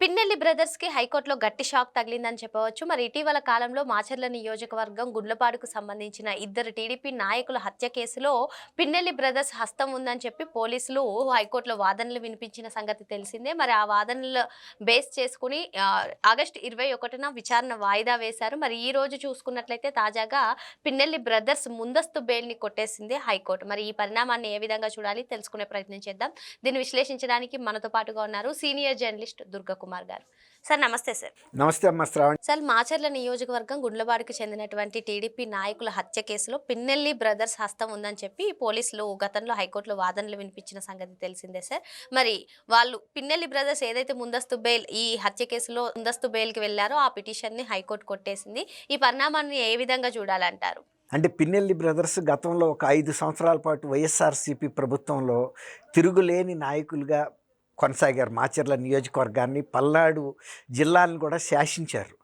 Pinnelli బ్రదర్స్కి హైకోర్టులో గట్టి shock తగిలిందని చెప్పవచ్చు. మరి ఇటీవల కాలంలో మాచర్ల నియోజకవర్గం గుడ్లపాడుకు సంబంధించిన ఇద్దరు టీడీపీ నాయకుల హత్య కేసులో పిన్నెల్లి బ్రదర్స్ హస్తం ఉందని చెప్పి పోలీసులు హైకోర్టులో వాదనలు వినిపించిన సంగతి తెలిసిందే. మరి ఆ వాదనలు బేస్ చేసుకుని ఆగస్టు ఇరవై ఒకటిన విచారణ వాయిదా వేశారు. మరి ఈ రోజు చూసుకున్నట్లయితే తాజాగా పిన్నెల్లి బ్రదర్స్ ముందస్తు బెయిల్ని కొట్టేసింది హైకోర్టు. మరి ఈ పరిణామాన్ని ఏ విధంగా చూడాలి తెలుసుకునే ప్రయత్నం చేద్దాం. దీన్ని విశ్లేషించడానికి మనతో పాటుగా ఉన్నారు సీనియర్ జర్నలిస్ట్ దుర్గకు కుమార్ గారు. సార్ నమస్తే సార్. నమస్తే అమ్మ శ్రావణ్. సార్ మాచర్ల నియోజకవర్గం గుండ్లబాడుకు చెందినటువంటి టీడీపీ నాయకుల హత్య కేసులో పిన్నెల్లి బ్రదర్స్ హస్తం ఉందని చెప్పి పోలీసులు గతంలో హైకోర్టులో వాదనలు వినిపించిన సంగతి తెలిసిందే సార్. మరి వాళ్ళు పిన్నెల్లి బ్రదర్స్ ఏదైతే ముందస్తు బెయిల్ ఈ హత్య కేసులో ముందస్తు బెయిల్కి వెళ్ళారో ఆ పిటిషన్ని హైకోర్టు కొట్టేసింది. ఈ పరిణామాన్ని ఏ విధంగా చూడాలంటారు? అంటే పిన్నెల్లి బ్రదర్స్ గతంలో ఒక ఐదు సంవత్సరాల పాటు వైఎస్ఆర్సీపీ ప్రభుత్వంలో తిరుగులేని నాయకులుగా కొనసాగారు మాచర్ల నియోజకవర్గాన్ని పల్నాడు జిల్లాలను కూడా శాసించారు.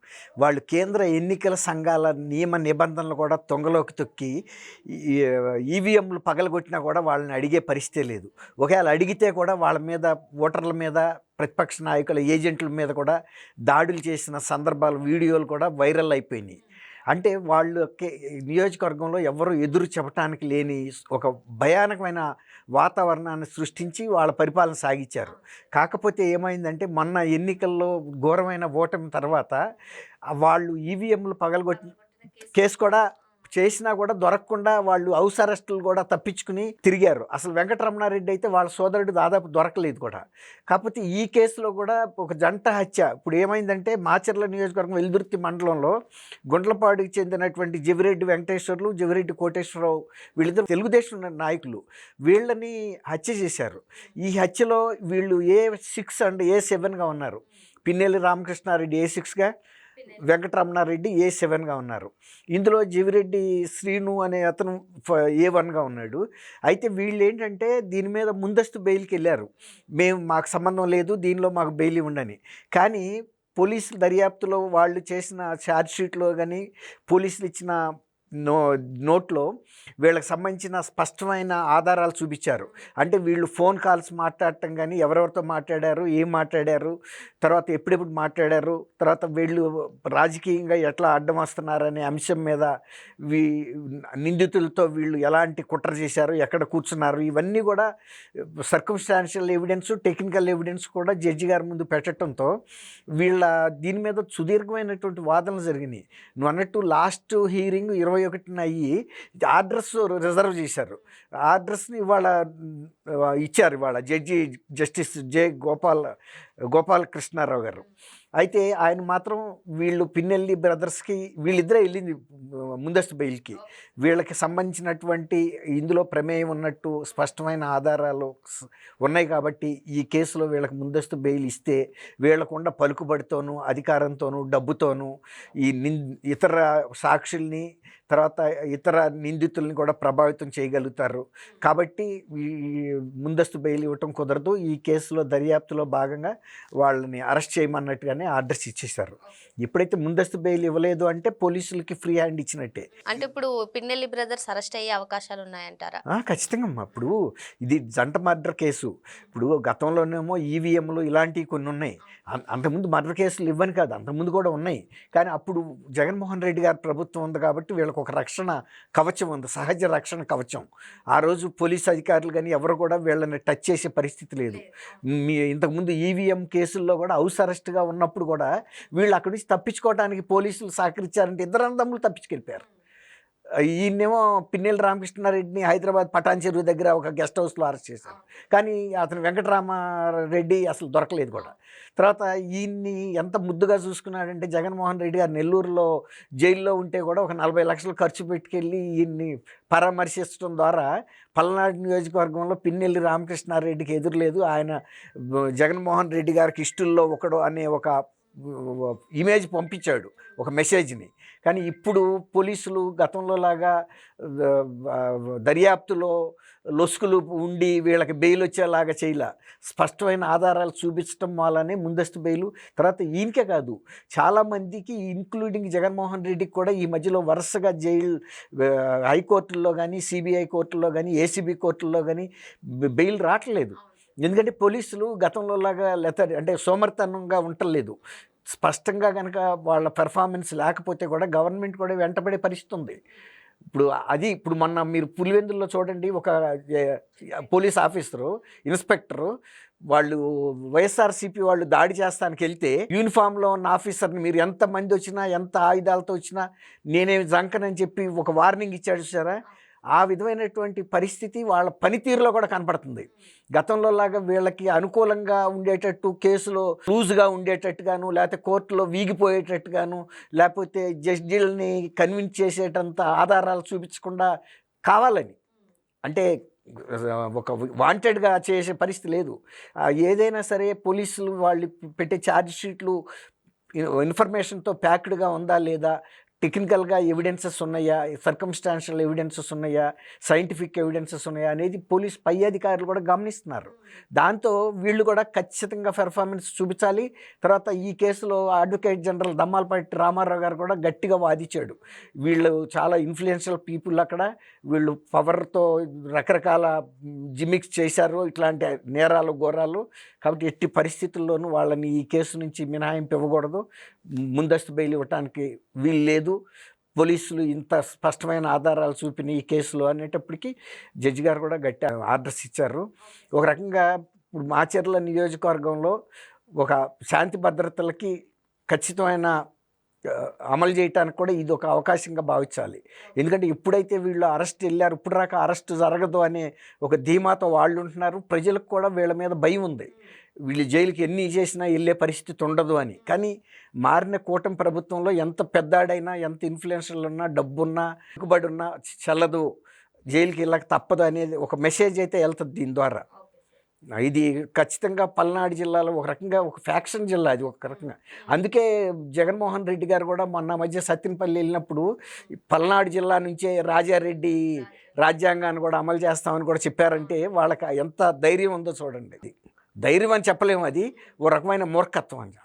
వాళ్ళు కేంద్ర ఎన్నికల సంఘాల నియమ నిబంధనలు కూడా తొంగలోకి తొక్కి ఈవీఎంలు పగలగొట్టినా కూడా వాళ్ళని అడిగే పరిస్థితే లేదు. ఒకవేళ అడిగితే కూడా వాళ్ళ మీద ఓటర్ల మీద ప్రతిపక్ష నాయకుల ఏజెంట్ల మీద కూడా దాడులు చేసిన సందర్భాలు వీడియోలు కూడా వైరల్ అయిపోయినాయి. అంటే వాళ్ళు నియోజకవర్గంలో ఎవరు ఎదురు చెప్పటానికి లేని ఒక భయానకమైన వాతావరణాన్ని సృష్టించి వాళ్ళ పరిపాలన సాగించారు. కాకపోతే ఏమైందంటే మొన్న ఎన్నికల్లో ఘోరమైన ఓటమి తర్వాత వాళ్ళు ఈవీఎంలు పగలగొట్టి కేసు కూడా చేసినా కూడా దొరకకుండా వాళ్ళు హౌస్ అరెస్టులు కూడా తప్పించుకుని తిరిగారు. అసలు వెంకటరమణారెడ్డి అయితే వాళ్ళ సోదరుడు దాదాపు దొరకలేదు కూడా. కాకపోతే ఈ కేసులో కూడా ఒక జంట హత్య. ఇప్పుడు ఏమైందంటే మాచర్ల నియోజకవర్గం వెల్దుర్తి మండలంలో గుండ్లపాడుకి చెందినటువంటి జవిరెడ్డి వెంకటేశ్వర్లు జవిరెడ్డి కోటేశ్వరరావు వీళ్ళిద్దరు తెలుగుదేశం నాయకులు. వీళ్ళని హత్య చేశారు. ఈ హత్యలో వీళ్ళు ఏ సిక్స్ అండ్ ఏ సెవెన్గా ఉన్నారు? పిన్నెల్లి రామకృష్ణారెడ్డి ఏ సిక్స్గా? వెంకటరమణారెడ్డి ఏ సెవెన్గా ఉన్నారు. ఇందులో జీవిరెడ్డి శ్రీను అనే అతను ఏ వన్గా ఉన్నాడు. అయితే వీళ్ళు ఏంటంటే దీని మీద ముందస్తు బెయిల్కి వెళ్ళారు. మేము మాకు సంబంధం లేదు దీనిలో మాకు బెయిల్ ఉండని కానీ పోలీసుల దర్యాప్తులో వాళ్ళు చేసిన ఛార్జ్ షీట్లో కానీ పోలీసులు ఇచ్చిన నో నోట్లో వీళ్ళకి సంబంధించిన స్పష్టమైన ఆధారాలు చూపించారు. అంటే వీళ్ళు ఫోన్ కాల్స్ మాట్లాడటం కానీ ఎవరెవరితో మాట్లాడారు ఏం మాట్లాడారు తర్వాత ఎప్పుడెప్పుడు మాట్లాడారు తర్వాత వీళ్ళు రాజకీయంగా ఎట్లా అడ్డం వస్తున్నారనే అంశం మీద వీ నిందితులతో వీళ్ళు ఎలాంటి కుట్ర చేశారు ఎక్కడ కూర్చున్నారు ఇవన్నీ కూడా సర్కంస్టాన్షియల్ ఎవిడెన్స్ టెక్నికల్ ఎవిడెన్స్ కూడా జడ్జి గారి ముందు పెట్టడంతో వీళ్ళ దీని మీద సుదీర్ఘమైనటువంటి వాదనలు జరిగినాయి. నువ్వు అన్నట్టు లాస్ట్ హీరింగ్ ఇరవై ఒకటిన అయ్యి అడ్రస్ రిజర్వ్ చేశారు. అడ్రస్ని ఇవాళ ఇచ్చారు ఇవాళ judge justice J Gopal Gopal Krishna Rao గారు. అయితే ఆయన మాత్రం వీళ్ళు పిన్నెల్లి బ్రదర్స్కి వీళ్ళిద్దరే వెళ్ళింది ముందస్తు బెయిల్కి. వీళ్ళకి సంబంధించినటువంటి ఇందులో ప్రమేయం ఉన్నట్టు స్పష్టమైన ఆధారాలు ఉన్నాయి కాబట్టి ఈ కేసులో వీళ్ళకి ముందస్తు బెయిల్ ఇస్తే వీళ్ళకుండ పలుకుబడితోనూ అధికారంతోనూ డబ్బుతోనూ ఈ ఇతర సాక్షుల్ని తర్వాత ఇతర నిందితుల్ని కూడా ప్రభావితం చేయగలుగుతారు. కాబట్టి ముందస్తు బెయిల్ ఇవ్వటం కుదరదు. ఈ కేసులో దర్యాప్తులో భాగంగా వాళ్ళని అరెస్ట్ చేయమన్నట్టుగానే ఆర్డర్స్ ఇచ్చేశారు. ఎప్పుడైతే ముందస్తు బెయిల్ ఇవ్వలేదు అంటే పోలీసులకి ఫ్రీ హ్యాండ్ ఇచ్చినట్టే. అంటే ఇప్పుడు పిన్నెల్లి బ్రదర్స్ అరెస్ట్ అయ్యే అవకాశాలు ఉన్నాయంటారా? ఖచ్చితంగా అమ్మా ఇప్పుడు ఇది జంట మర్డర్ కేసు. ఇప్పుడు గతంలోనేమో ఈవీఎంలు ఇలాంటివి కొన్ని ఉన్నాయి. అంతకుముందు మర్డర్ కేసులు ఇవ్వని కాదు అంతకుముందు కూడా ఉన్నాయి. కానీ అప్పుడు జగన్మోహన్ రెడ్డి గారి ప్రభుత్వం ఉంది కాబట్టి వీళ్ళకి ఒక రక్షణ కవచం ఉంది సహజ రక్షణ కవచం. ఆ రోజు పోలీస్ అధికారులు కానీ ఎవరు కూడా వీళ్ళని టచ్ చేసే పరిస్థితి లేదు. మీ ఇంతకుముందు ఈవీఎం కేసుల్లో కూడా హౌస్ అరెస్ట్గా ఉన్నప్పుడు కూడా వీళ్ళు అక్కడి నుంచి తప్పించుకోవడానికి పోలీసులు సహకరించారంటే ఇద్దరు అన్నదమ్ములు తప్పించుకెళ్ళిపోయారు. ఈయనేమో పిన్నెల్లి రామకృష్ణారెడ్డిని హైదరాబాద్ పటాన్ చెరువు దగ్గర ఒక గెస్ట్ హౌస్లో అరెస్ట్ చేశారు. కానీ అతను వెంకటరామారెడ్డి అసలు దొరకలేదు కూడా. తర్వాత ఈయన్ని ఎంత ముద్దుగా చూసుకున్నాడంటే జగన్మోహన్ రెడ్డి గారు నెల్లూరులో జైల్లో ఉంటే కూడా ఒక నలభై లక్షలు ఖర్చు పెట్టుకెళ్ళి ఈయన్ని పరామర్శించడం ద్వారా పల్నాడు నియోజకవర్గంలో పిన్నెల్లి రామకృష్ణారెడ్డికి ఎదురులేదు. ఆయన జగన్మోహన్ రెడ్డి గారికి ఇష్టల్లో ఒకడు అనే ఒక ఇమేజ్ పంపించాడు ఒక మెసేజ్ని. కానీ ఇప్పుడు పోలీసులు గతంలో లాగా దర్యాప్తులో లొసుకులు ఉండి వీళ్ళకి బెయిల్ వచ్చేలాగా చేయలే. స్పష్టమైన ఆధారాలు చూపించడం వల్లనే ముందస్తు బెయిల్. తర్వాత ఈయనకే కాదు చాలామందికి ఇంక్లూడింగ్ జగన్మోహన్ రెడ్డికి కూడా ఈ మధ్యలో వరుసగా జైలు హైకోర్టుల్లో కానీ సిబిఐ కోర్టుల్లో కానీ ఏసీబీ కోర్టుల్లో కానీ బెయిల్ రావట్లేదు. ఎందుకంటే పోలీసులు గతంలో లాగా లేత అంటే సోమర్తనంగా ఉండలేదు స్పష్టంగా కనుక వాళ్ళ పెర్ఫార్మెన్స్ లేకపోతే కూడా గవర్నమెంట్ కూడా వెంటబడే పరిస్థితి ఉంది ఇప్పుడు అది ఇప్పుడు మొన్న మీరు పులివెందుల్లో చూడండి ఒక పోలీస్ ఆఫీసరు ఇన్స్పెక్టరు వాళ్ళు వైఎస్ఆర్సీపీ వాళ్ళు దాడి చేస్తానికి వెళ్తే యూనిఫామ్లో ఉన్న ఆఫీసర్ని మీరు ఎంత మంది వచ్చినా ఎంత ఆయుధాలతో వచ్చినా నేనేమి జంకనని చెప్పి ఒక వార్నింగ్ ఇచ్చాడు చూసారా ఆ విధమైనటువంటి పరిస్థితి వాళ్ళ పనితీరులో కూడా కనపడుతుంది. గతంలో లాగా వీళ్ళకి అనుకూలంగా ఉండేటట్టు కేసులో లూజ్గా ఉండేటట్టుగాను లేకపోతే కోర్టులో వీగిపోయేటట్టుగాను లేకపోతే జడ్జీలని కన్విన్స్ చేసేటంత ఆధారాలు చూపించకుండా కావాలని. అంటే ఒక వాంటెడ్గా చేసే పరిస్థితి లేదు. ఏదైనా సరే పోలీసులు వాళ్ళు పెట్టే ఛార్జ్ షీట్లు ఇన్ఫర్మేషన్తో ప్యాక్డ్గా ఉందా లేదా టెక్నికల్గా ఎవిడెన్సెస్ ఉన్నాయా? సర్కమ్స్టాన్షియల్ ఎవిడెన్సెస్ ఉన్నాయా? సైంటిఫిక్ ఎవిడెన్సెస్ ఉన్నాయా? అనేది పోలీస్ పై అధికారులు కూడా గమనిస్తున్నారు. దాంతో వీళ్ళు కూడా ఖచ్చితంగా పెర్ఫార్మెన్స్ చూపించాలి. తర్వాత ఈ కేసులో అడ్వకేట్ జనరల్ దమ్మాలపాటి రామారావు గారు కూడా గట్టిగా వాదించాడు. వీళ్ళు చాలా ఇన్ఫ్లుయెన్షియల్ పీపుల్ అక్కడ. వీళ్ళు పవర్తో రకరకాల జిమిక్స్ చేశారు. ఇట్లాంటి నేరాలు ఘోరాలు. కాబట్టి ఎట్టి పరిస్థితుల్లోనూ వాళ్ళని ఈ కేసు నుంచి మినహాయింపు ఇవ్వకూడదు. ముందస్తు బెయిల్ ఇవ్వటానికి వీలు లేదు. పోలీసులు ఇంత స్పష్టమైన ఆధారాలు చూపిన ఈ కేసులో అనేటప్పటికీ జడ్జి గారు కూడా గట్టి ఆర్డర్స్ ఇచ్చారు. ఒక రకంగా ఇప్పుడు మాచర్ల నియోజకవర్గంలో ఒక శాంతి భద్రతలకి ఖచ్చితమైన అమలు చేయడానికి కూడా ఇది ఒక అవకాశంగా భావించాలి. ఎందుకంటే ఎప్పుడైతే వీళ్ళు అరెస్ట్ వెళ్ళారు ఇప్పుడు రాక అరెస్ట్ జరగదు అనే ఒక ధీమాతో వాళ్ళు ఉంటున్నారు. ప్రజలకు కూడా వీళ్ళ మీద భయం ఉంది. వీళ్ళు జైలుకి ఎన్ని చేసినా వెళ్ళే పరిస్థితి ఉండదు అని. కానీ మారిన కూటమి ప్రభుత్వంలో ఎంత పెద్దాడైనా ఎంత ఇన్ఫ్లుయెన్షియల్ ఉన్నా డబ్బున్నా ఎక్కుబడి ఉన్నా చల్లదు. జైలుకి వెళ్ళక తప్పదు అనేది ఒక మెసేజ్ అయితే వెళ్తుంది దీని ద్వారా. ఇది ఖచ్చితంగా పల్నాడు జిల్లాలో ఒక రకంగా ఒక ఫ్యాక్షన్ జిల్లా అది ఒక రకంగా. అందుకే జగన్మోహన్ రెడ్డి గారు కూడా మొన్న మధ్య సత్యనపల్లి వెళ్ళినప్పుడు పల్నాడు జిల్లా నుంచే రాజారెడ్డి రాజ్యాంగాన్ని కూడా అమలు చేస్తామని కూడా చెప్పారంటే వాళ్ళకి ఎంత ధైర్యం ఉందో చూడండి. అది ధైర్యం అని చెప్పలేము అది. ఓ రకమైన మూర్ఖత్వం అని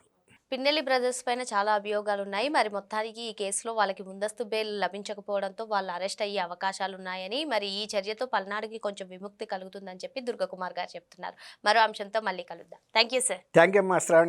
పిన్నెల్లి బ్రదర్స్ పైన చాలా అభియోగాలు ఉన్నాయి మరి మొత్తానికి ఈ కేసులో వాళ్ళకి ముందస్తు బెయిల్ లభించకపోవడంతో వాళ్ళు అరెస్ట్ అయ్యే అవకాశాలు ఉన్నాయని మరి ఈ చర్యతో పల్నాడుకి కొంచెం విముక్తి కలుగుతుందని చెప్పి దుర్గకుమార్ గారు చెప్తున్నారు. మరో అంశంతో మళ్ళీ కలుద్దాం. Thank you sir thank you